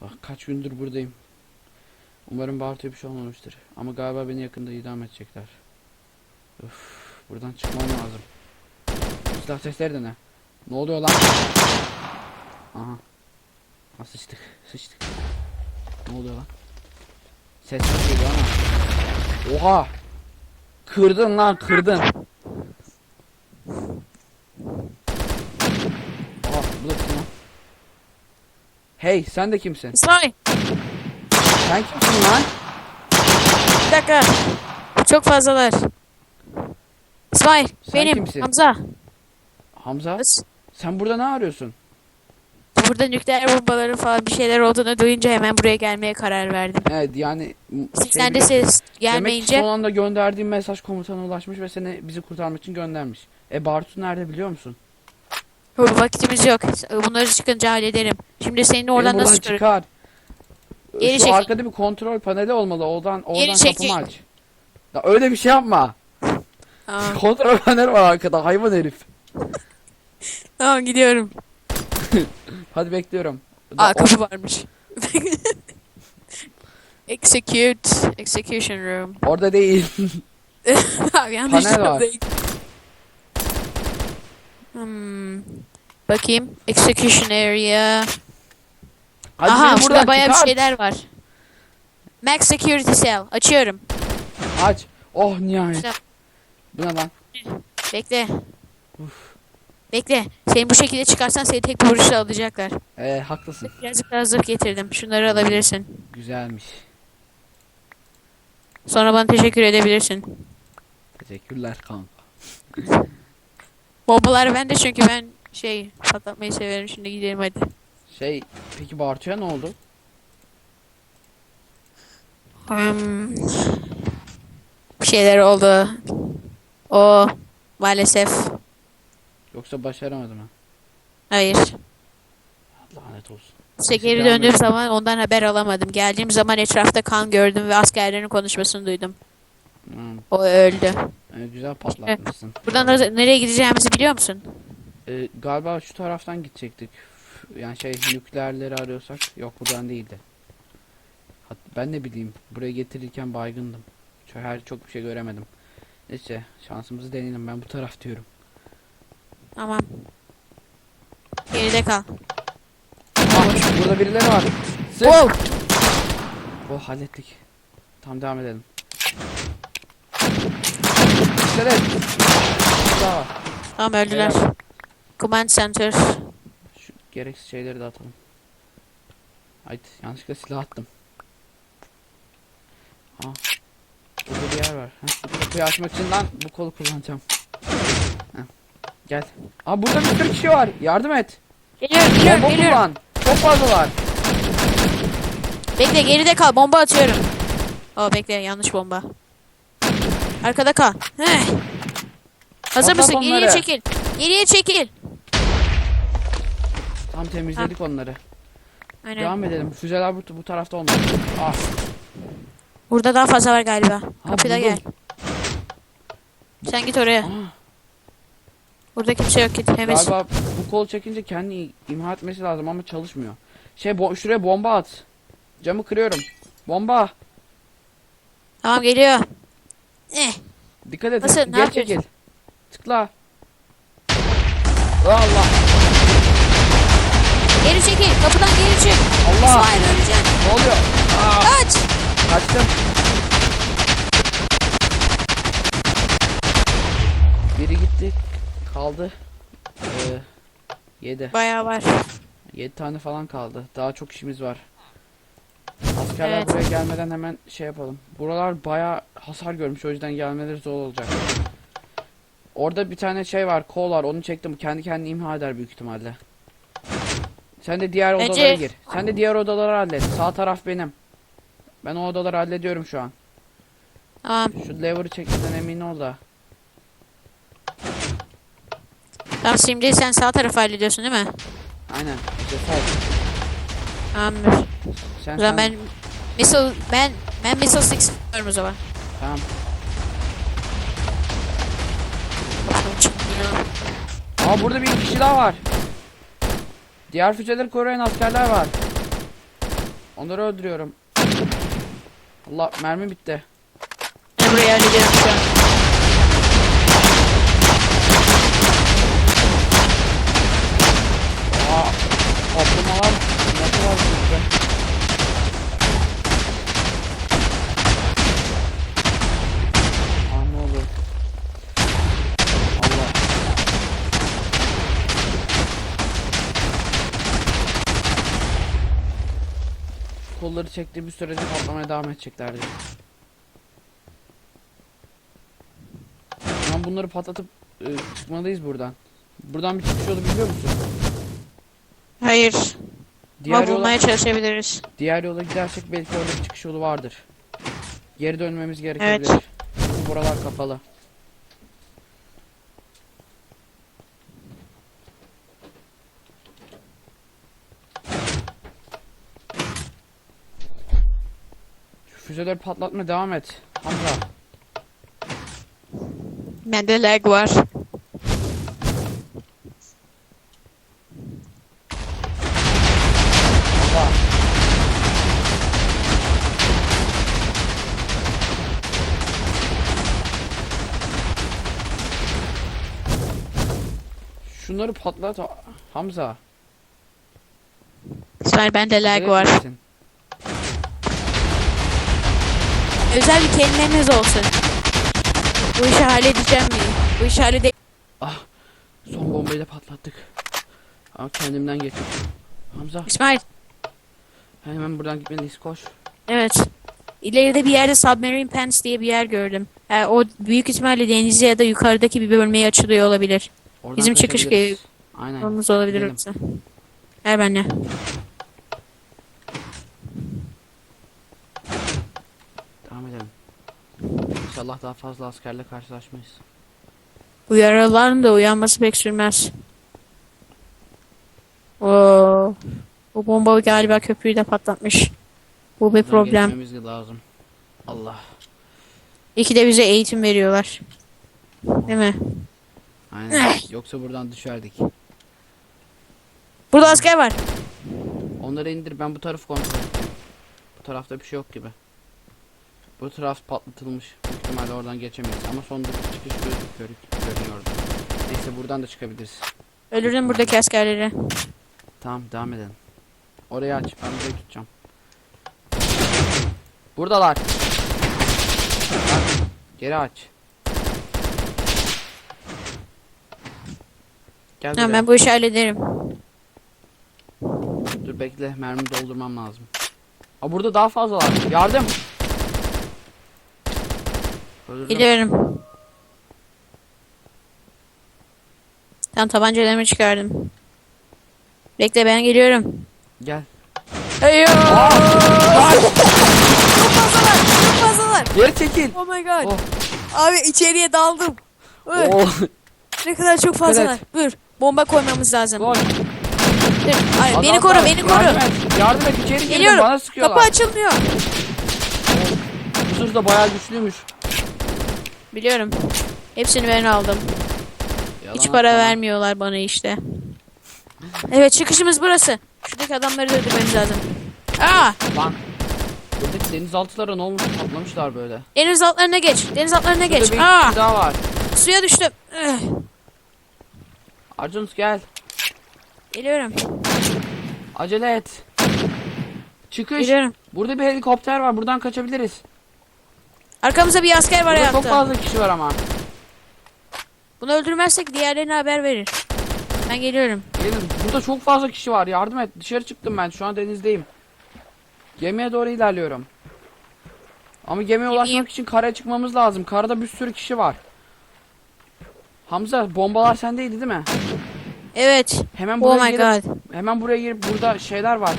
Bak kaç gündür buradayım. Umarım Bartu'ya bir şey olmamıştır. Ama galiba beni yakında idam edecekler. Öf, buradan çıkmam lazım. Silah sesleri de ne? Ne oluyor lan? Aha. Ha, sıçtık, sıçtık. Ne oluyor lan? Sesler geliyor ama. Oha! Kırdın lan, kırdın. Aa, bu da kim lan? Hey, sen de kimsin? İsmail Sen kimsin lan? bir dakika. Çok fazlalar. İsmail Sen benim kimsin? Hamza. Hamza, sen burada ne arıyorsun? Burada nükleer bombaların falan bir şeyler olduğunu duyunca hemen buraya gelmeye karar verdim. Evet, yani m- şey Sen de bir- ses Demek ki gelmeyince son anda gönderdiğim mesaj komutana ulaşmış ve seni bizi kurtarmak için göndermiş. E Bartu nerede biliyor musun? Vaktimiz yok. Bunları çıkınca hallederim. Şimdi Beni oradan nasıl çıkarım? çıkar. Geri Şu çekil. arkada bir kontrol paneli olmalı. Oradan oradan Geri çekil. kapımı aç. Ya öyle bir şey yapma. Aa, Kontrol paneli var arkada hayvan herif. tamam gidiyorum. Hadi bekliyorum. Aa kapı varmış. Execute. Execution room. orada değil. Abi yanlış Panel var. yoldayım. Hmm. Bakayım. Execution area. Hadi Aha beni burada bayağı bir çıkar. şeyler var. Max Security Cell. Açıyorum. Aç. Oh nihayet. İşte- Bu ne lan? Bekle. Bekle. Seni bu şekilde çıkarsan seni tek bir vuruşla alacaklar. Ee, haklısın. Birazcık daha zırh getirdim. Şunları alabilirsin. Güzelmiş. Sonra bana teşekkür edebilirsin. Teşekkürler kanka. Bombalar bende çünkü ben şey patlatmayı severim. Şimdi gidelim hadi. Şey peki Bartu'ya ne oldu? Hmm. Bir şeyler oldu. O maalesef. Yoksa başaramadı mı? Hayır. Lanet olsun. İşte geri döndüğüm zaman ondan haber alamadım. Geldiğim zaman etrafta kan gördüm ve askerlerin konuşmasını duydum. Hmm, O öldü. e, güzel patlatmışsın. Buradan nere- nereye gideceğimizi biliyor musun? Ee, galiba şu taraftan gidecektik. Yani şey nükleerleri arıyorsak yok buradan değildi. Hat ben ne bileyim buraya getirirken baygındım. Çok, her çok bir şey göremedim. Neyse şansımızı deneyelim ben bu taraf diyorum. Tamam. Geride kal. Ah, burada birileri var. Sık. Wow. Oh hallettik. Tamam devam edelim. Dikkat et. Daha var. Tamam öldüler. Beyler, Command Center. Şu gereksiz şeyleri de atalım. Haydi yanlışlıkla silah attım. Aa. Burada bir yer var. Heh, bu kapıyı açmak için lan bu kolu kullanacağım. Heh, Gel. Aa burada bir sürü kişi var. Yardım et. Geliyorum geliyorum Bomba geliyorum. kullan. Çok fazlalar. Bekle geride kal. Bomba atıyorum. Aa bekle yanlış bomba. Arkada kal. Heh. Hazır mısın? Geriye onları. çekil. Geriye çekil. Tam temizledik onları. Aynen. Devam edelim. Füzeler bu, bu tarafta olmalı. Ah. Burada daha fazla var galiba. Ha, Kapıda buldum. gel. Sen git oraya. Aa, Burada kimse yok git. Temiz. galiba bu kolu çekince kendini imha etmesi lazım ama çalışmıyor. Şey bo şuraya bomba at. Camı kırıyorum. Bomba. Tamam geliyor. Eh. Dikkat et. Nasıl? Ne Geri yapıyorsun? çekil. Tıkla. Allah. Geri çekil. Kapıdan geri çık. Allah. İsmail öleceksin. Ne oluyor? Aa, Kaç. kaçtım. Biri gitti. Kaldı. Ee, 7. Bayağı var. 7 tane falan kaldı. Daha çok işimiz var. Askerler Evet. buraya gelmeden hemen şey yapalım. Buralar bayağı hasar görmüş o yüzden gelmeleri zor olacak. Orada bir tane şey var, kol var. Onu çektim. Kendi kendini imha eder büyük ihtimalle. Sen de diğer Bence- odalara gir. Sen de diğer odaları hallet. Sağ taraf benim. Ben o odaları hallediyorum şu an. Tamam. Şu lever'ı çekmeden emin ol da. Tamam şimdi sen sağ tarafı hallediyorsun değil mi? Aynen. Sol. Tamamdır. Sen, O zaman ben missile ben ben missile six diyorum o zaman. Tamam. Aa burada bir kişi daha var. Diğer füzeleri koruyan askerler var. Onları öldürüyorum. Allah mermi bitti. Ben burayı hallederim şu an. Aa, kaplamalar ne kadar büyük be. Aa ne olur. Allah. Kolları çektiği bir sürece patlamaya devam edeceklerdi. Ama bunları patlatıp e, çıkmalıyız buradan. Buradan bir çıkış yolu biliyor musun? Hayır. Diğer Ama yola, bulmaya çalışabiliriz. diğer yola gidersek belki orada bir çıkış yolu vardır. Geri dönmemiz gerekebilir. Evet. Çünkü buralar kapalı. Şu füzeleri patlatma devam et. Hamza. Bende lag var. Şunları patlat Hamza. İsmail bende lag var. etmesin. Özel bir kelimemiz olsun. Bu işi halledeceğim mi? Bu işi hallede... Son bombayı da patlattık. Ama kendimden geçtim. Hamza İsmail. hemen buradan gitmeliyiz koş. Evet. İleride bir yerde Submarine Pants diye bir yer gördüm. Ha, o büyük ihtimalle denize ya da yukarıdaki bir bölmeye açılıyor olabilir. Oradan Bizim çıkış. Aynen. Olmaz olabilir gidelim. yoksa. Ver benimle. Devam edelim. İnşallah daha fazla askerle karşılaşmayız. Uyarıların da uyanması pek sürmez. Oo. Bu bomba galiba köprüyü de patlatmış. Bu bir Buradan problem. geçmemiz lazım. Allah. İki de bize eğitim veriyorlar. Değil mi? Aynen. Yoksa buradan düşerdik. Burada asker var. Onları indir ben bu tarafı kontrol edeceğim. Bu tarafta bir şey yok gibi. Bu taraf patlatılmış. İhtimalle oradan geçemeyiz. Ama sonunda bir çıkış gözüküyor, görünüyordu. Neyse buradan da çıkabiliriz. Öldürdüm buradaki askerleri. Tamam devam edelim. Orayı aç. Ben burayı tutacağım. Buradalar. Geri aç. Gel buraya. ben bu işi hallederim. Dur bekle mermi doldurmam lazım. Aa burada daha fazla var. Yardım. Gidiyorum. Tamam tabancalarımı çıkardım. Bekle ben geliyorum. Gel. Hayır. Çok fazlalar. Çok fazlalar. Geri çekil. Oh my god. Oh. Abi içeriye daldım. Oh. Ne kadar çok fazlalar. et. Dur. Bomba koymamız lazım. Dur. Ay, beni koru, var. beni koru. Yardım et. Yardım et içeri girdim Geliyorum. bana sıkıyorlar. Kapı açılmıyor. Bu zırh da bayağı güçlüymüş. Biliyorum. Hepsini ben aldım. Hiç Yalan para atma. vermiyorlar bana işte. Evet çıkışımız burası. Şuradaki adamları da öldürmemiz lazım. Aa! Lan. Buradaki denizaltılara ne olmuş patlamışlar böyle. Deniz altlarına geç. Deniz altlarına Şurada geç. bir Aa! daha var. Suya düştüm. Üh, gel. Geliyorum. Acele et. Çıkış. Geliyorum. Burada bir helikopter var. Buradan kaçabiliriz. Arkamızda bir asker var Burada çok fazla kişi var ama. Bunu öldürmezsek diğerlerine haber verir. Ben geliyorum. Gelin. Burada çok fazla kişi var. Yardım et. Dışarı çıktım ben. Şu an denizdeyim. Gemiye doğru ilerliyorum. Ama gemiye ulaşmak için karaya çıkmamız lazım. Karada bir sürü kişi var. Hamza bombalar sendeydi değil mi? Evet. Hemen buraya Oh my gelip, god. hemen buraya girip burada şeyler var.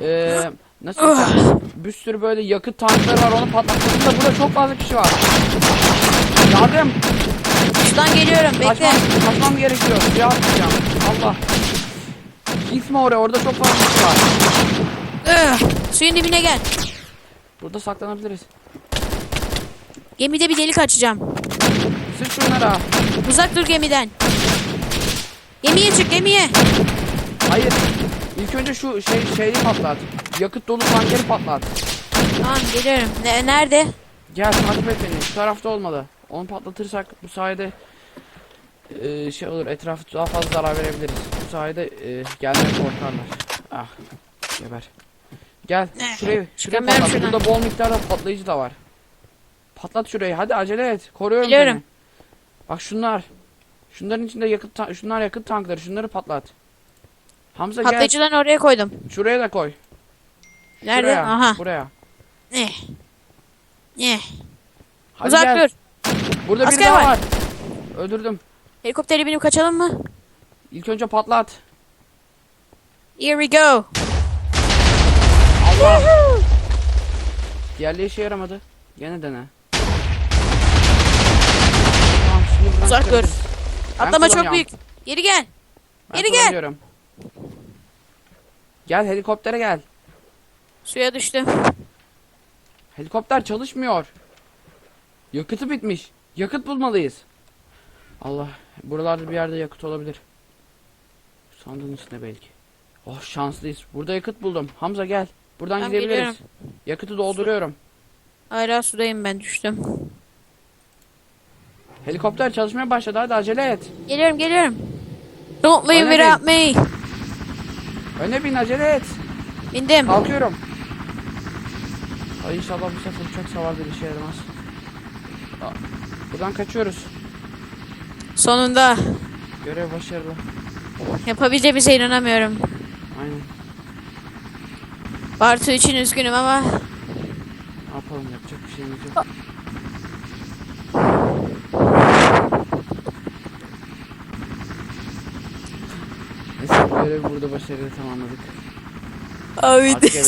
Ee, nasıl desem, bir sürü böyle yakıt tankları var onu patlattığımda burada çok fazla kişi var. Yardım! Şuradan geliyorum. Bekle. Kaçmam, kaçmam gerekiyor. Suya atlayacağım. Allah. Gitme oraya orada çok fazla kişi var. Üh, Suyun dibine gel. Burada saklanabiliriz. Gemide bir delik açacağım. Sık şunlara. Uzak dur gemiden. Gemiye çık gemiye. Hayır. İlk önce şu şey şeyi patlat. Yakıt dolu tankeri patlat. Tamam geliyorum. Ne, nerede? Gel takip et beni. Şu tarafta olmalı. Onu patlatırsak bu sayede e, şey olur etrafı daha fazla zarar verebiliriz. Bu sayede e, gelmeye korkarlar. Ah geber. Gel şurayı şurayı patlat. şuradan. Burada bol miktarda patlayıcı da var. Patlat şurayı. Hadi acele et. Koruyorum Biliyorum. seni. Bak şunlar. Şunların içinde yakıt şunlar yakıt tankları. Şunları patlat. Hamza gel. Patlayıcılarını oraya koydum. Şuraya da koy. Nerede? Şuraya. Aha. Buraya. Ne? Ne? Hadi Uzak gel. dur. Burada Asker biri daha var. var. Öldürdüm. Helikoptere binip kaçalım mı? İlk önce patlat. Here we go. Allah. Diğerleri işe yaramadı. Gene dene. Tamam şimdi Uzak dur. Ben Atlama çok kullanıyorum. büyük. Geri gel. Ben Geri gel. kullanıyorum. Gel helikoptere gel. Suya düştüm. Helikopter çalışmıyor. Yakıtı bitmiş. Yakıt bulmalıyız. Allah. Buralarda bir yerde yakıt olabilir. Sandığın içinde belki. Oh şanslıyız. Burada yakıt buldum. Hamza gel. Buradan Tamam, gidebiliriz. geliyorum. Yakıtı dolduruyorum. Hala sudayım ben düştüm. Helikopter çalışmaya başladı. Hadi acele et. Geliyorum geliyorum. Don't leave Öne without me. Öne bin acele et. Bindim. Kalkıyorum. Ay inşallah bu sefer uçak savar bir işe yaramaz. Aa, Buradan kaçıyoruz. Sonunda. Görev başarılı. Yapabileceğimize inanamıyorum. Aynen. Bartu için üzgünüm ama Ne yapalım yapacak bir şeyimiz yok. Neyse görevi burada başarılı tamamladık. abi gidelim.